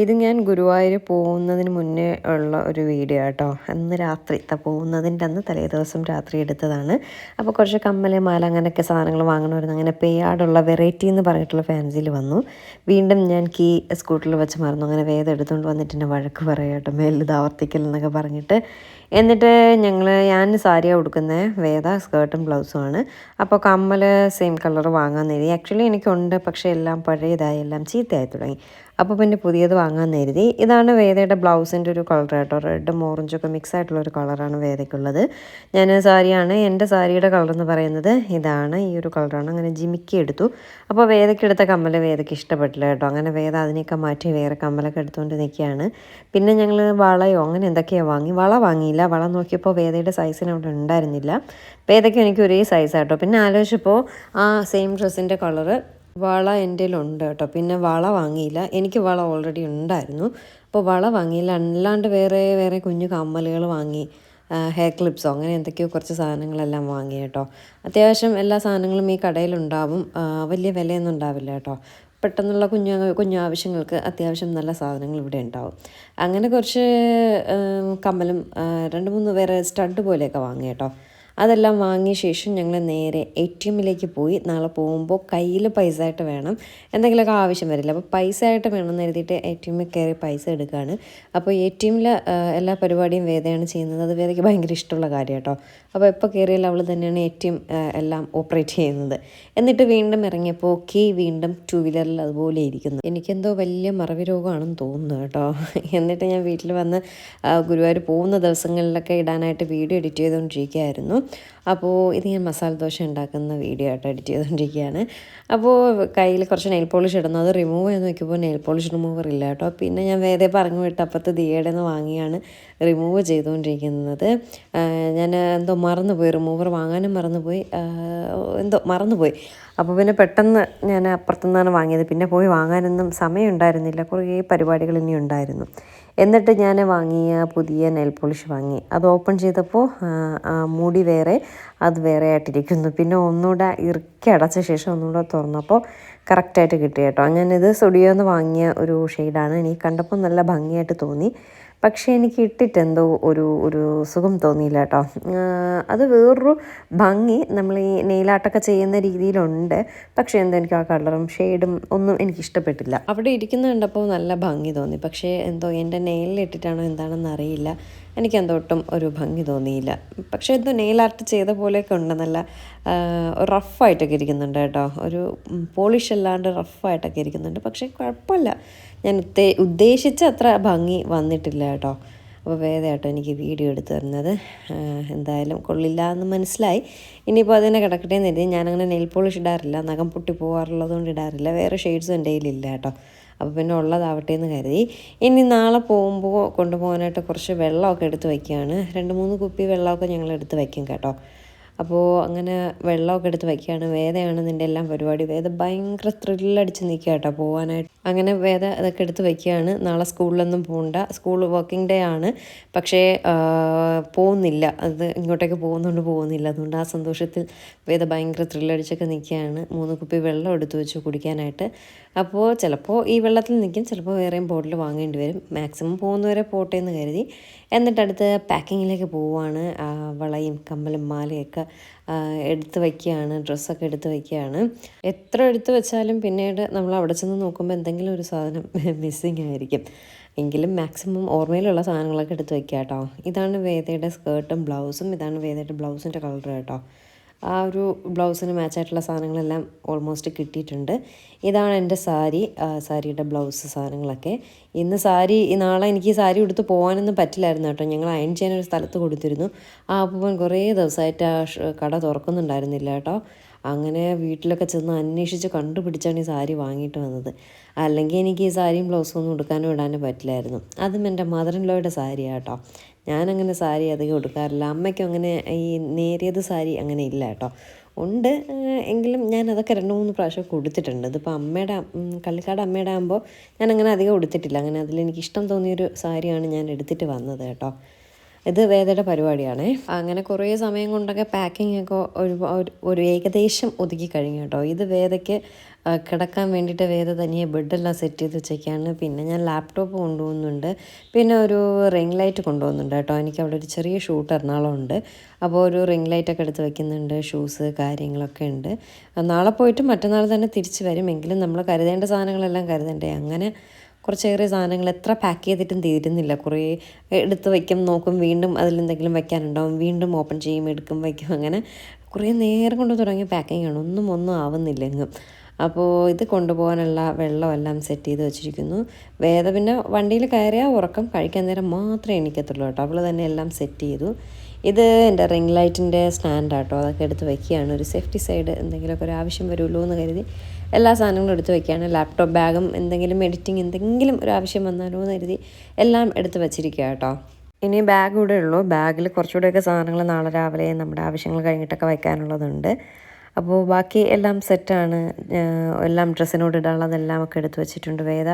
ഇത് ഞാൻ ഗുരുവായൂർ പോകുന്നതിന് മുന്നേ ഉള്ള ഒരു വീഡിയോ കേട്ടോ അന്ന് രാത്രി പോകുന്നതിന്റെ അന്ന് തലേ ദിവസം രാത്രി എടുത്തതാണ്. അപ്പോൾ കുറച്ച് കമ്മൽ മാല അങ്ങനെയൊക്കെ സാധനങ്ങൾ വാങ്ങണമായിരുന്നു. അങ്ങനെ പേയാടുള്ള വെറൈറ്റി എന്ന് പറഞ്ഞിട്ടുള്ള ഫാൻസിയിൽ വന്നു. വീണ്ടും ഞാൻ കീ സ്കൂട്ടറിൽ വെച്ച് മറന്നു. അങ്ങനെ വേദം എടുത്തുകൊണ്ട് വന്നിട്ട് എന്നെ വഴക്ക് പറയാം കേട്ടോ മേലിത് ആവർത്തിക്കൽ എന്നൊക്കെ പറഞ്ഞിട്ട്. എന്നിട്ട് ഞങ്ങൾ ഞാൻ സാരിയാണ് ഉടുക്കുന്നത് വേദ സ്കേർട്ടും ബ്ലൗസും ആണ്. അപ്പോൾ കമ്മൽ സെയിം കളർ വാങ്ങാൻ നേരി. ആക്ച്വലി എനിക്കുണ്ട് പക്ഷേ എല്ലാം പഴയതായി എല്ലാം ചീത്തയായി തുടങ്ങി. അപ്പോൾ പിന്നെ പുതിയത് വാങ്ങാൻ നേരുതി ഇതാണ് വേദയുടെ ബ്ലൗസിന്റെ ഒരു കളർ കേട്ടോ റെഡും ഒക്കെ മിക്സ് ആയിട്ടുള്ള ഒരു കളറാണ് വേദയ്ക്കുള്ളത്. ഞാൻ സാരിയാണ് എന്റെ സാരിയുടെ കളർ എന്ന് പറയുന്നത് ഇതാണ്. ഈ ഒരു കളറാണ് അങ്ങനെ ജിമിക്കി എടുത്തു. അപ്പോൾ വേദയ്ക്ക് എടുത്ത കമ്മൽ വേദയ്ക്ക് ഇഷ്ടപ്പെട്ടില്ല കേട്ടോ. അങ്ങനെ വേദ അതിനെയൊക്കെ മാറ്റി വേറെ കമ്മലൊക്കെ എടുത്തുകൊണ്ട് നിൽക്കുകയാണ് പിന്നെ ഞങ്ങൾ വളയോ അങ്ങനെ എന്തൊക്കെയാണ് വാങ്ങി. വള വാങ്ങിയില്ല. വള നോക്കിയപ്പോൾ വേദയുടെ സൈസിന് അവിടെ ഉണ്ടായിരുന്നില്ല. വേദയ്ക്ക് എനിക്ക് ഒരേ സൈസാട്ടോ പിന്നെ ആലോചിച്ചപ്പോൾ ആ സെയിം ഡ്രസ്സിന്റെ കളറ് വള എന്റെ ഉണ്ട് കേട്ടോ. പിന്നെ വള വാങ്ങിയില്ല. എനിക്ക് വള ഓൾറെഡി ഉണ്ടായിരുന്നു. അപ്പോൾ വള വാങ്ങിയില്ല. അല്ലാണ്ട് വേറെ വേറെ കുഞ്ഞു കമ്മലുകൾ വാങ്ങി ഹെയർ ക്ലിപ്സോ അങ്ങനെ എന്തൊക്കെയോ കുറച്ച് സാധനങ്ങളെല്ലാം വാങ്ങി കേട്ടോ. അത്യാവശ്യം എല്ലാ സാധനങ്ങളും ഈ കടയിലുണ്ടാവും വലിയ വിലയൊന്നും ഉണ്ടാവില്ല കേട്ടോ. പെട്ടെന്നുള്ള കുഞ്ഞു കുഞ്ഞു ആവശ്യങ്ങൾക്ക് അത്യാവശ്യം നല്ല സാധനങ്ങൾ ഇവിടെ ഉണ്ടാവും. അങ്ങനെ കുറച്ച് കമ്മലും രണ്ട് മൂന്ന് വേറെ സ്റ്റഡ് പോലെയൊക്കെ വാങ്ങി കേട്ടോ. അതെല്ലാം വാങ്ങിയ ശേഷം ഞങ്ങൾ നേരെ എ ടി എമ്മിലേക്ക് പോയി. നാളെ പോകുമ്പോൾ കയ്യിൽ പൈസ ആയിട്ട് വേണം. എന്തെങ്കിലുമൊക്കെ ആവശ്യം വരില്ല. അപ്പോൾ പൈസ ആയിട്ട് വേണം എന്ന് എഴുതിയിട്ട് എ ടി എമ്മിൽ കയറി പൈസ എടുക്കുകയാണ് അപ്പോൾ എ ടി എമ്മിൽ എല്ലാ പരിപാടിയും വേദയാണ് ചെയ്യുന്നത്. അത് വേദയ്ക്ക് ഭയങ്കര ഇഷ്ടമുള്ള കാര്യം കേട്ടോ അപ്പോൾ എപ്പോൾ കയറിയാലും അവൾ തന്നെയാണ് എ ടി എം എല്ലാം ഓപ്പറേറ്റ് ചെയ്യുന്നത്. എന്നിട്ട് വീണ്ടും ഇറങ്ങിയപ്പോൾ കീ വീണ്ടും ടു വീലറിൽ അതുപോലെ ഇരിക്കുന്നു. എനിക്കെന്തോ വലിയ മറവി രോഗമാണെന്ന് തോന്നുന്നു കേട്ടോ. എന്നിട്ട് ഞാൻ വീട്ടിൽ വന്ന് ഗുരുവായൂർ പോകുന്ന ദിവസങ്ങളിലൊക്കെ ഇടാനായിട്ട് വീഡിയോ എഡിറ്റ് ചെയ്തുകൊണ്ടിരിക്കുകയായിരുന്നു. അപ്പോൾ ഇത് ഞാൻ മസാല ദോശ ഉണ്ടാക്കുന്ന വീഡിയോ ആയിട്ട് എഡിറ്റ് ചെയ്തുകൊണ്ടിരിക്കുകയാണ്. അപ്പോൾ കയ്യിൽ കുറച്ച് നെയിൽ പോളിഷ് ഇടുന്നു അത് റിമൂവ് ചെയ്ത് നോക്കിയപ്പോൾ നെയിൽ പോളിഷ് റിമൂവർ ഇല്ല കേട്ടോ. പിന്നെ ഞാൻ വേറെ പറഞ്ഞു വിട്ട് അപ്പുറത്ത് ദിയയുടെ നിന്ന് വാങ്ങിയാണ് റിമൂവ് ചെയ്തുകൊണ്ടിരിക്കുന്നത്. ഞാൻ എന്തോ മറന്നുപോയി. റിമൂവർ വാങ്ങാനും മറന്നുപോയി. എന്തോ മറന്നുപോയി. അപ്പോൾ പിന്നെ പെട്ടെന്ന് ഞാൻ അപ്പുറത്തുനിന്നാണ് വാങ്ങിയത്. പിന്നെ പോയി വാങ്ങാനൊന്നും സമയം ഉണ്ടായിരുന്നില്ല കുറേ പരിപാടികൾ ഇനി ഉണ്ടായിരുന്നു എന്നിട്ട് ഞാൻ വാങ്ങിയ പുതിയ നെൽ പോളിഷ് വാങ്ങി. അത് ഓപ്പൺ ചെയ്തപ്പോൾ മൂടി വേറെ അത് വേറെ ആയിട്ടിരിക്കുന്നു. പിന്നെ ഒന്നുകൂടെ ഇറുക്കി അടച്ച ശേഷം ഒന്നുകൂടെ തുറന്നപ്പോൾ കറക്റ്റായിട്ട് കിട്ടി കേട്ടോ. ഞാനിത് സ്റ്റുഡിയോ എന്ന് വാങ്ങിയ ഒരു ഷെയ്ഡാണ് എനിക്ക് കണ്ടപ്പോൾ നല്ല ഭംഗിയായിട്ട് തോന്നി. പക്ഷേ എനിക്ക് ഇട്ടിട്ട് എന്തോ ഒരു ഒരു സുഖം തോന്നിയില്ല കേട്ടോ അത് വേറൊരു ഭംഗി നമ്മൾ ഈ നെയിലാട്ടൊക്കെ ചെയ്യുന്ന രീതിയിലുണ്ട്. പക്ഷേ എന്തോ എനിക്ക് ആ കളറും ഷെയ്ഡും ഒന്നും എനിക്ക് ഇഷ്ടപ്പെട്ടില്ല അവിടെ ഇരിക്കുന്ന കണ്ടപ്പോൾ നല്ല ഭംഗി തോന്നി. പക്ഷേ എന്തോ എന്റെ നെയിലിൽ ഇട്ടിട്ടാണോ എന്താണെന്ന് അറിയില്ല എനിക്ക് എന്തോട്ടും ഒരു ഭംഗി തോന്നിയില്ല. പക്ഷേ എന്തോ നെയിൽ ആർട്ട് ചെയ്ത പോലെയൊക്കെ ഉണ്ട് നല്ല റഫായിട്ടൊക്കെ ഇരിക്കുന്നുണ്ട് കേട്ടോ. ഒരു പോളിഷ് അല്ലാണ്ട് റഫായിട്ടൊക്കെ ഇരിക്കുന്നുണ്ട്. പക്ഷേ കുഴപ്പമില്ല. ഞാൻ ഉത്തേ ഉദ്ദേശിച്ച അത്ര ഭംഗി വന്നിട്ടില്ല കേട്ടോ. അപ്പോൾ വേദയാട്ടോ എനിക്ക് വീഡിയോ എടുത്തു തരുന്നത് എന്തായാലും കൊള്ളില്ല എന്ന് മനസ്സിലായി. ഇനിയിപ്പോൾ അതിനെ കിടക്കട്ടെ എന്ന് കരുതി. ഞാനങ്ങനെ നെയിൽ പോളിഷ് ഇടാറില്ല. നഖം പൊട്ടി പോകാറുള്ളതുകൊണ്ട് ഇടാറില്ല. വേറെ ഷെയ്ഡ്സും എന്റെ കയ്യിലില്ല കേട്ടോ. അപ്പോൾ പിന്നെ ഉള്ളതാവട്ടെ എന്ന് കരുതി. ഇനി നാളെ പോകുമ്പോൾ കൊണ്ടുപോകാനായിട്ട് കുറച്ച് വെള്ളമൊക്കെ എടുത്ത് വയ്ക്കുകയാണ്. രണ്ട് മൂന്ന് കുപ്പി വെള്ളമൊക്കെ ഞങ്ങൾ എടുത്ത് വയ്ക്കും കേട്ടോ. അപ്പോൾ അങ്ങനെ വെള്ളമൊക്കെ എടുത്ത് വയ്ക്കുകയാണ്. വേദയാണ് നിന്റെ എല്ലാം പരിപാടി. വേദ ഭയങ്കര ത്രില്ലടിച്ച് നിൽക്കുക കേട്ടോ പോകാനായിട്ട് അങ്ങനെ വേദ അതൊക്കെ എടുത്ത് വയ്ക്കുകയാണ്. നാളെ സ്കൂളിലൊന്നും പോകണ്ട സ്കൂൾ വർക്കിംഗ് ഡേ ആണ്. പക്ഷേ പോകുന്നില്ല. അത് ഇങ്ങോട്ടേക്ക് പോകുന്നതുകൊണ്ട് പോകുന്നില്ല. അതുകൊണ്ട് ആ സന്തോഷത്തിൽ വേദ ഭയങ്കര ത്രില്ലടിച്ചൊക്കെ നിൽക്കുകയാണ്. മൂന്ന് കുപ്പി വെള്ളം എടുത്തു വെച്ച് കുടിക്കാനായിട്ട്. അപ്പോൾ ചിലപ്പോൾ ഈ വെള്ളത്തിൽ നിൽക്കും. ചിലപ്പോൾ വേറെയും ബോട്ടിൽ വാങ്ങേണ്ടി വരും. മാക്സിമം പോകുന്നവരെ പോട്ടെ എന്ന് കരുതി. എന്നിട്ട് അടുത്ത് പാക്കിങ്ങിലേക്ക് പോവുകയാണ് വളയും കമ്മലും മാലയൊക്കെ എടുത്ത് വയ്ക്കുകയാണ് ഡ്രസ്സൊക്കെ എടുത്ത് വയ്ക്കുകയാണ്. എത്ര എടുത്ത് വെച്ചാലും പിന്നീട് നമ്മൾ അവിടെ ചെന്ന് നോക്കുമ്പോൾ എന്തെങ്കിലും ഒരു സാധനം മിസ്സിങ് ആയിരിക്കും. എങ്കിലും മാക്സിമം ഓർമ്മയിലുള്ള സാധനങ്ങളൊക്കെ എടുത്ത് വയ്ക്കുക കേട്ടോ ഇതാണ് വേദയുടെ സ്കേർട്ടും ബ്ലൗസും ഇതാണ് വേദയുടെ ബ്ലൗസിന്റെ കളർ കേട്ടോ. ആ ഒരു ബ്ലൗസിന് മാച്ചായിട്ടുള്ള സാധനങ്ങളെല്ലാം ഓൾമോസ്റ്റ് കിട്ടിയിട്ടുണ്ട്. ഇതാണ് എന്റെ സാരി സാരിയുടെ ബ്ലൗസ് സാധനങ്ങളൊക്കെ. ഇന്ന് സാരി നാളെ എനിക്ക് സാരി ഉടുത്ത് പോകാനൊന്നും പറ്റില്ലായിരുന്നു കേട്ടോ. ഞങ്ങൾ അയൺ ചെയ്യാൻ ഒരു സ്ഥലത്ത് കൊടുത്തിരുന്നു. ആ അപ്പൂപ്പൻ കുറേ ദിവസമായിട്ട് ആ കട തുറക്കുന്നുണ്ടായിരുന്നില്ല കേട്ടോ. അങ്ങനെ വീട്ടിലൊക്കെ ചെന്ന് അന്വേഷിച്ച് കണ്ടുപിടിച്ചാണ് ഈ സാരി വാങ്ങിയിട്ട് വന്നത്. അല്ലെങ്കിൽ എനിക്ക് ഈ സാരിയും ബ്ലൗസും ഒന്നും ഉടുക്കാനും ഇടാനും പറ്റില്ലായിരുന്നു. അതും എന്റെ മദർ ഇൻ ലോയുടെ സാരിയാണ് കേട്ടോ. ഞാനങ്ങനെ സാരി അധികം ഉടുക്കാറില്ല. അമ്മയ്ക്കും അങ്ങനെ ഈ നേരിയത് സാരി അങ്ങനെ ഇല്ല കേട്ടോ. ഉണ്ട് എങ്കിലും ഞാൻ അതൊക്കെ രണ്ട് മൂന്ന് പ്രാവശ്യം കൊടുത്തിട്ടുണ്ട് ഇതിപ്പോൾ അമ്മയുടെ കള്ളിക്കാട് അമ്മയുടെ ആകുമ്പോൾ ഞാൻ അങ്ങനെ അധികം ഉടുത്തിട്ടില്ല. അങ്ങനെ അതിലെനിക്ക് ഇഷ്ടം തോന്നിയൊരു സാരിയാണ് ഞാൻ എടുത്തിട്ട് വന്നത് കേട്ടോ. ഇത് വേദയുടെ പരിപാടിയാണേ. അങ്ങനെ കുറേ സമയം കൊണ്ടൊക്കെ പാക്കിംഗ് ഒക്കെ ഒരു ഒരു ഏകദേശം ഒതുക്കി കഴിഞ്ഞു കേട്ടോ. ഇത് വേദയ്ക്ക് കിടക്കാൻ വേണ്ടിയിട്ട് വേദ തനിയെ ബെഡെല്ലാം സെറ്റ് ചെയ്ത് വെച്ചേക്കാണ്. പിന്നെ ഞാൻ ലാപ്ടോപ്പ് കൊണ്ടുപോകുന്നുണ്ട്. പിന്നെ ഒരു റിംഗ് ലൈറ്റ് കൊണ്ടുപോകുന്നുണ്ട് കേട്ടോ. എനിക്ക് അവിടെ ഒരു ചെറിയ ഷൂട്ട് എറണാകുളം ഉണ്ട് അപ്പോൾ ഒരു റിംഗ് ലൈറ്റൊക്കെ എടുത്ത് വെക്കുന്നുണ്ട്. ഷൂസ് കാര്യങ്ങളൊക്കെ ഉണ്ട്. നാളെ പോയിട്ട് മറ്റന്നാൾ തന്നെ തിരിച്ച് വരും. എങ്കിലും നമ്മൾ കരുതേണ്ട സാധനങ്ങളെല്ലാം കരുതണ്ടേ. അങ്ങനെ കുറച്ചേറെ സാധനങ്ങൾ എത്ര പാക്ക് ചെയ്തിട്ടും തീരുന്നില്ല. കുറേ എടുത്ത് വയ്ക്കും നോക്കും വീണ്ടും അതിലെന്തെങ്കിലും വയ്ക്കാനുണ്ടാവും വീണ്ടും ഓപ്പൺ ചെയ്യും എടുക്കും വയ്ക്കും അങ്ങനെ കുറേ നേരം കൊണ്ട് തുടങ്ങിയ പാക്കിംഗ് ആണ്. ഒന്നും ഒന്നും ആവുന്നില്ല അപ്പോൾ ഇത് കൊണ്ടുപോകാനുള്ള വെള്ളമെല്ലാം സെറ്റ് ചെയ്ത് വെച്ചിരിക്കുന്നു. വേദ പിന്നെ വണ്ടിയിൽ കയറിയാൽ ഉറക്കം കഴിക്കാൻ നേരം മാത്രമേ എണീക്കത്തുള്ളൂ കേട്ടോ. അവൾ തന്നെ എല്ലാം സെറ്റ് ചെയ്തു. ഇത് എന്റെ റിംഗ് ലൈറ്റിന്റെ സ്റ്റാൻഡാട്ടോ അതൊക്കെ എടുത്ത് വയ്ക്കുകയാണ് ഒരു സേഫ്റ്റി സൈഡ് എന്തെങ്കിലുമൊക്കെ ഒരു ആവശ്യം വരുമല്ലോ എന്ന് കരുതി എല്ലാ സാധനങ്ങളും എടുത്ത് വെക്കുകയാണ്. ലാപ്ടോപ്പ് ബാഗും എന്തെങ്കിലും എഡിറ്റിംഗ് എന്തെങ്കിലും ഒരു ആവശ്യം വന്നാലോ എന്ന് കരുതി എല്ലാം എടുത്ത് വെച്ചിരിക്കുക കേട്ടോ ഇനി ബാഗ് കൂടെ ഉള്ളൂ. ബാഗിൽ കുറച്ചുകൂടെയൊക്കെ സാധനങ്ങൾ നാളെ രാവിലെ നമ്മുടെ ആവശ്യങ്ങൾ കഴിഞ്ഞിട്ടൊക്കെ വയ്ക്കാനുള്ളതുണ്ട്. അപ്പോൾ ബാക്കി എല്ലാം സെറ്റാണ് എല്ലാം ഡ്രസ്സിനോട് ഇടാനുള്ളതെല്ലാം ഒക്കെ എടുത്ത് വെച്ചിട്ടുണ്ട് വേദ.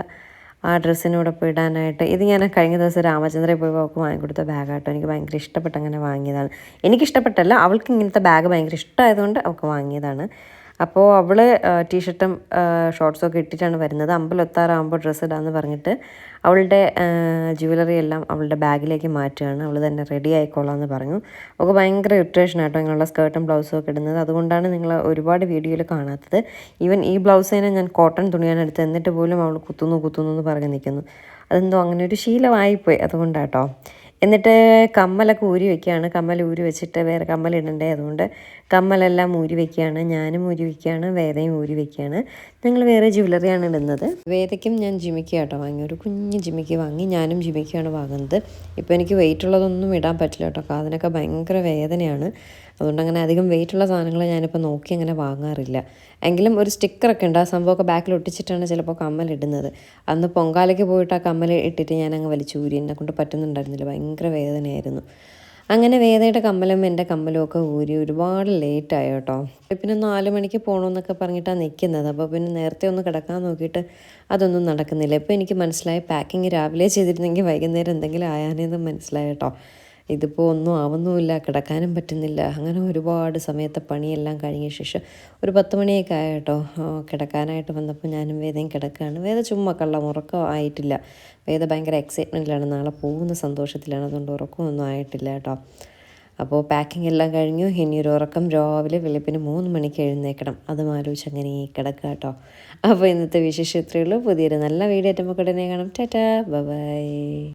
ആ ഡ്രസ്സിനോടൊപ്പം ഇടാനായിട്ട് ഇത് ഞാൻ കഴിഞ്ഞ ദിവസം രാമചന്ദ്രയിൽ പോയി അവൾക്ക് വാങ്ങിക്കൊടുത്ത ബാഗാട്ടോ എനിക്ക് ഭയങ്കര ഇഷ്ടപ്പെട്ട് അങ്ങനെ വാങ്ങിയതാണ്. എനിക്കിഷ്ടപ്പെട്ടല്ല അവൾക്ക് ഇങ്ങനത്തെ ബാഗ് ഭയങ്കര ഇഷ്ടമായതുകൊണ്ട് അവൾക്ക് വാങ്ങിയതാണ്. അപ്പോൾ അവൾ ടീഷർട്ടും ഷോർട്സും ഒക്കെ ഇട്ടിട്ടാണ് വരുന്നത്. അമ്പലൊത്താറാകുമ്പോൾ ഡ്രസ്സ് ഇടാമെന്ന് പറഞ്ഞിട്ട് അവളുടെ ജുവലറി എല്ലാം അവളുടെ ബാഗിലേക്ക് മാറ്റുകയാണ്. അവൾ തന്നെ റെഡി ആയിക്കോളാം എന്ന് പറഞ്ഞു. അവൾക്ക് ഭയങ്കര ഇറിറ്റേഷൻ ആട്ടോ ഇങ്ങനെയുള്ള സ്കേർട്ടും ബ്ലൗസും ഒക്കെ ഇടുന്നത്. അതുകൊണ്ടാണ് നിങ്ങൾ ഒരുപാട് വീഡിയോയിൽ കാണാത്തത്. ഈവൻ ഈ ബ്ലൗസ് തന്നെ ഞാൻ കോട്ടൺ തുണിയാണ് എടുത്തത്. എന്നിട്ട് പോലും അവൾ കുത്തുന്നു കുത്തുന്നു എന്ന് പറഞ്ഞ് നിൽക്കുന്നു അതെന്തോ അങ്ങനെ ഒരു ശീലമായിപ്പോയി. അതുകൊണ്ടാട്ടോ. എന്നിട്ട് കമ്മലൊക്കെ ഊരി വെക്കുകയാണ്. കമ്മൽ ഊരി വെച്ചിട്ട് വേറെ കമ്മൽ ഇടണ്ടേ അതുകൊണ്ട് കമ്മലെല്ലാം ഊരി വെക്കുകയാണ്. ഞാനും ഊരി വെക്കുകയാണ്. വേദയും ഊരി വെക്കുകയാണ്. ഞങ്ങൾ വേറെ ജ്വല്ലറിയാണ് ഇടുന്നത്. വേദയ്ക്കും ഞാൻ ജിമിക്ക് കേട്ടോ വാങ്ങി. ഒരു കുഞ്ഞ് ജിമിക്ക് വാങ്ങി. ഞാനും ജിമിക്കാണ് വാങ്ങുന്നത്. ഇപ്പോൾ എനിക്ക് വെയിറ്റ് ഉള്ളതൊന്നും ഇടാൻ പറ്റില്ല കേട്ടോ. കാതിനൊക്കെ ഭയങ്കര വേദനയാണ്. അതുകൊണ്ട് അങ്ങനെ അധികം വെയിറ്റ് ഉള്ള സാധനങ്ങൾ ഞാനിപ്പോൾ നോക്കി അങ്ങനെ വാങ്ങാറില്ല. എങ്കിലും ഒരു സ്റ്റിക്കറൊക്കെ ഉണ്ട്. ആ സംഭവമൊക്കെ ബാക്കിൽ ഒട്ടിച്ചിട്ടാണ് ചിലപ്പോൾ കമ്മൽ ഇടുന്നത്. അന്ന് പൊങ്കാലയ്ക്ക് പോയിട്ട് ആ കമ്മൽ ഇട്ടിട്ട് ഞാൻ അങ്ങ് വലിച്ചൂരി എന്നെ കൊണ്ട് പറ്റുന്നുണ്ടായിരുന്നില്ല. ഭയങ്കര വേദനയായിരുന്നു. അങ്ങനെ വേദയുടെ കമ്മലും എന്റെ കമ്മലും ഒക്കെ ഊരി ഒരുപാട് ലേറ്റായി കേട്ടോ. പിന്നെ നാല് മണിക്ക് പോകണമെന്നൊക്കെ പറഞ്ഞിട്ടാണ് നിൽക്കുന്നത് അപ്പോൾ പിന്നെ നേരത്തെ ഒന്ന് കിടക്കാൻ നോക്കിയിട്ട് അതൊന്നും നടക്കുന്നില്ല. ഇപ്പോൾ എനിക്ക് മനസ്സിലായി. പാക്കിങ് രാവിലെ ചെയ്തിരുന്നെങ്കിൽ വൈകുന്നേരം എന്തെങ്കിലും ആയാനെന്ന് മനസ്സിലായി കേട്ടോ. ഇതിപ്പോൾ ഒന്നും ആവുന്നുമില്ല കിടക്കാനും പറ്റുന്നില്ല. അങ്ങനെ ഒരുപാട് സമയത്തെ പണിയെല്ലാം കഴിഞ്ഞ ശേഷം ഒരു പത്ത് മണിയൊക്കെ ആയിട്ടോ. കിടക്കാനായിട്ട് വന്നപ്പോൾ ഞാനും വേദയും കിടക്കുകയാണ് വേദ ചുമ്മാ കള്ളം ഉറക്കം ആയിട്ടില്ല. വേദ ഭയങ്കര എക്സൈറ്റ്മെന്റിലാണ് നാളെ പോകുന്ന സന്തോഷത്തിലാണ്. അതുകൊണ്ട് ഉറക്കമൊന്നും ആയിട്ടില്ല കേട്ടോ. അപ്പോൾ പാക്കിംഗ് എല്ലാം കഴിഞ്ഞു. ഇനി ഒരു ഉറക്കം രാവിലെ വെളുപ്പിന് മൂന്ന് മണിക്ക് എഴുന്നേക്കണം. അതും ആലോചിച്ച് അങ്ങനെ കിടക്കുക കേട്ടോ. അപ്പോൾ ഇന്നത്തെ വിശേഷം ഇത്രയേ പുതിയൊരു നല്ല വീഡിയോ ആയിട്ട് നമുക്ക് ഉടനെ കാണാം. ടാറ്റാ. ബൈ.